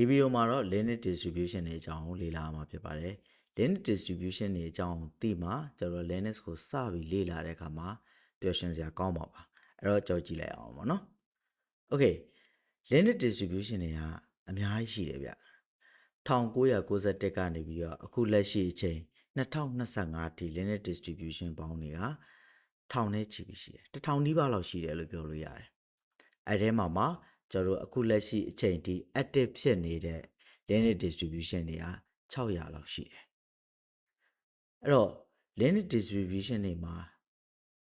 ဒီဗီဒီယိုမှာတော့ Linux distribution တွေအကြောင်းကိုလေ့လာမှာဖြစ်ပါတယ် Linux distribution တွေအကြောင်းကိုသိမှကျွန်တော် Linux ကိုစပြီးလေ့လာတဲ့အခါမှာပျော်ရွှင်စရာကောင်းပါပါအဲ့တော့ကြောက်ကြည့်လိုက်အောင်ပါနော် Okay Linux distribution တွေကအများကြီးရှိတယ်ဗျ1991ကနေပြီးတော့အခုလက်ရှိအချိန်2025ထိ Linux distribution ပေါင်းတွေကထောင်နဲ့ချီပြီးရှိတယ်တစ်ထောင်နီးပါးလောက်ရှိတယ်လို့ပြောလို့ရတယ်အဲ့ထဲမှာမှာ ကျွန်တော်တို့အခုလက်ရှိအချိန်ထိ active ဖြစ်နေတဲ့ Linux distribution တွေက600လောက်ရှိတယ်အဲ့တော့ Linux distribution တွေမှာ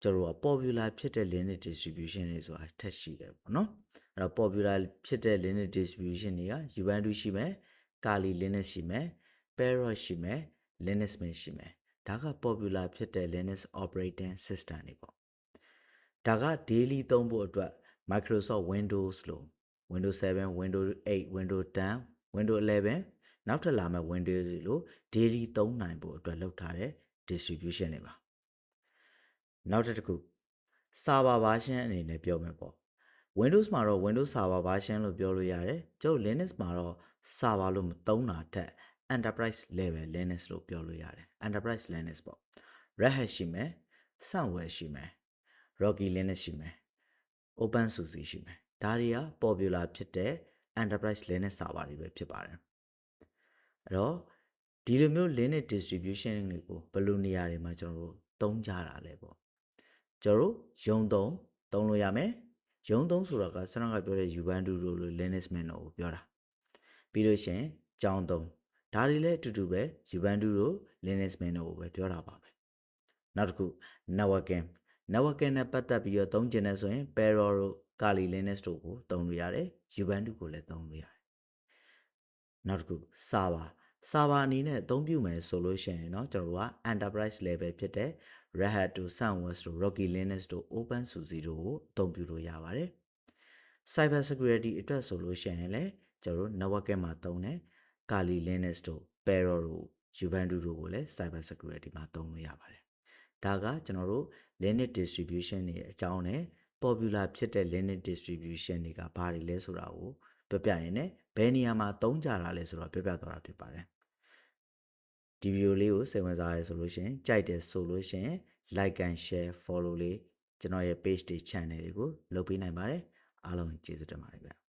ကျွန်တော်တို့က popular ဖြစ်တဲ့ Linux distribution တွေဆိုတာထက်ရှိတယ်ပေါ့နော်အဲ့တော့ popular ဖြစ်တဲ့ Linux distribution တွေက Ubuntu ရှိမယ် Kali Linux ရှိမယ် Parrot ရှိမယ် Linux Mint ရှိမယ်ဒါက popular ဖြစ်တဲ့ Linux operating system တွေပေါ့ဒါက daily သုံးဖို့အတွက် Microsoft Windows လို့ Windows 7 Windows 8 Windows 10 Windows 11နောက်ထပ်လာမယ့် Windows တွေလို့ daily သုံးနိုင်ဖို့အတွက်လုပ်ထားတဲ့ distribution တွေပါနောက်တစ်ခု server version အနေနဲ့ပြောမယ်ပေါ့ Windows မှာတော့ Windows server version လို့ပြောလို့ရတယ်ကျုပ် Linux မှာတော့ server လို့မသုံးတာတက် enterprise level Linux လို့ပြောလို့ရတယ် enterprise Linux ပေါ့ Red Hat ရှိမယ် Sunware ရှိမယ် Rocky Linux ရှိမယ် OpenSUSE ရှိမယ်ဒါတွေက popular ဖြစ်တဲ့ enterprise Linux server တွေပဲဖြစ်ပါတယ်အဲ့တော့ဒီလိုမျိုး Linux distribution တွေကိုဘယ်လိုနေရာတွေမှာကျွန်တော်တို့သုံးကြတာလဲပေါ့ကျွန်တော်တို့ရုံသုံးသုံးလို့ရမယ်ရုံသုံးဆိုတော့ကဆရာကပြောတဲ့ Ubuntu လို့ Linux Mint ကိုပြောတာပြီးလို့ရှိရင်ကြောင်းသုံးဒါတွေလည်းအတူတူပဲ Ubuntu လို့ Linux Mint ကိုပဲပြောတာပါပဲနောက်တစ်ခု networking networking နဲ့ပတ်သက်ပြီးတော့သုံးကျင်တဲ့ဆိုရင် Parrot တို့ Kali Linux တို့ကိုသုံးလို့ရတယ် Ubuntu ကိုလည်းသုံးလို့ရတယ်နောက်တစ်ခု server server အနေနဲ့အသုံးပြုမယ်ဆိုလို့ရှိရင်เนาะကျွန်တော်တို့က enterprise level ဖြစ်တဲ့ Red Hat တို့ Sunwest တို့ Rocky Linux တို့ OpenSUSE တို့ကိုအသုံးပြုလို့ရပါတယ် Cyber Security အတွက်ဆိုလို့ရှိရင်လည်းကျွန်တော်တို့ networking မှာသုံးတဲ့ Kali Linux တို့ Parrot တို့ Ubuntu တို့ကိုလည်း Cyber Security မှာသုံးလို့ရပါတယ် ဒါကကျွန်တော်တို့ Linux distribution တွေအကြောင်းနဲ့ popular ဖြစ်တဲ့ Linux distribution တွေကဘာတွေလဲဆိုတာကိုပြပြရင်လည်းဘယ်နေရာမှာသုံးကြတာလဲဆိုတော့ပြပြသွားတာဖြစ်ပါတယ်ဒီဗီဒီယိုလေးကိုစိတ်ဝင်စားရဆိုလို့ရှိရင်ကြိုက်တယ်ဆိုလို့ရှိရင် like and share follow လေးကျွန်တော်ရဲ့ page တွေ channel တွေကိုလုပ်ပေးနိုင်ပါတယ်အားလုံးကျေးဇူးတင်ပါတယ်ဗျ